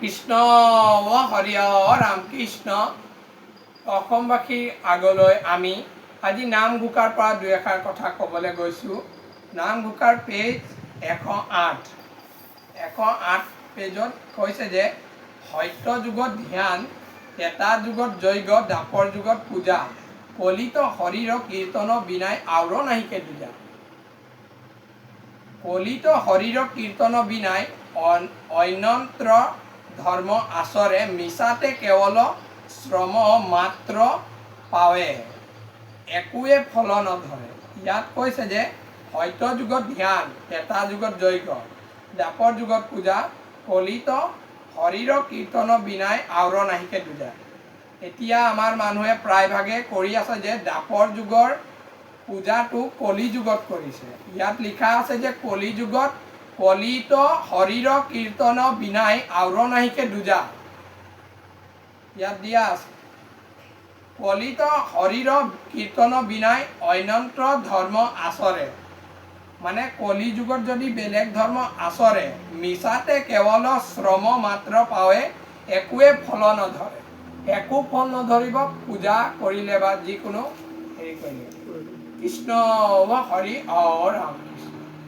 কৃষ্ণ হৰি ৰাম কৃষ্ণ। অসমবাসীৰ আগলৈ আমি আজি নাম ঘোকাৰ পৰা দুই এষাৰ কথা ক'বলৈ গৈছোঁ। নাম ঘোকাৰ পেজ এশ আঠ। এশ আঠ পেজত কৈছে যে, সত্য যুগত ধ্যান এটা যুগত যজ্ঞ, দাপৰ যুগত পূজা, কলিত শৰীৰ কীৰ্তন বিনাই আওৰ নাহিকে দুজা। কলিত শৰীৰ কীৰ্তন বিনাই অন- অন্যন্ত্ৰ ধৰ্ম আচৰে মিছাতে কেৱল শ্ৰম মাত্ৰ পাৱে। একোৱে ফল নধৰে। ইয়াত কৈছে যে সত্য যুগত ধ্যান এটা যুগত যজ্ঞ দাপৰ যুগত পূজা, কলিত শৰীৰ কীৰ্তন বিনাই আওৰ নাহিকে দুজা। এতিয়া আমাৰ মানুহে প্ৰায়ভাগে কৰি আছে যে দাপৰ যুগৰ পূজাটো কলি যুগত কৰিছে। ইয়াত লিখা আছে যে, কলি যুগত কলিত শৰীৰ কীৰ্তন বিনাই আওৰ নাহিকে দুজা। ইয়াত দিয়া আছে। কলিত শৰীৰ কীৰ্তন বিনাই অন্যন্ত্ৰ ধৰ্ম আচৰে। মানে কলি যুগত যদি বেলেগ ধৰ্ম আচৰে, মিছাতে কেৱল শ্ৰম মাত্ৰ পাৱে, একোৱে ফল নধৰে। একো ফল নধৰিব, পূজা কৰিলে বা যিকোনো হেৰি কৰিলে। কৃষ্ণ হৰি অ ৰাম কৃষ্ণ।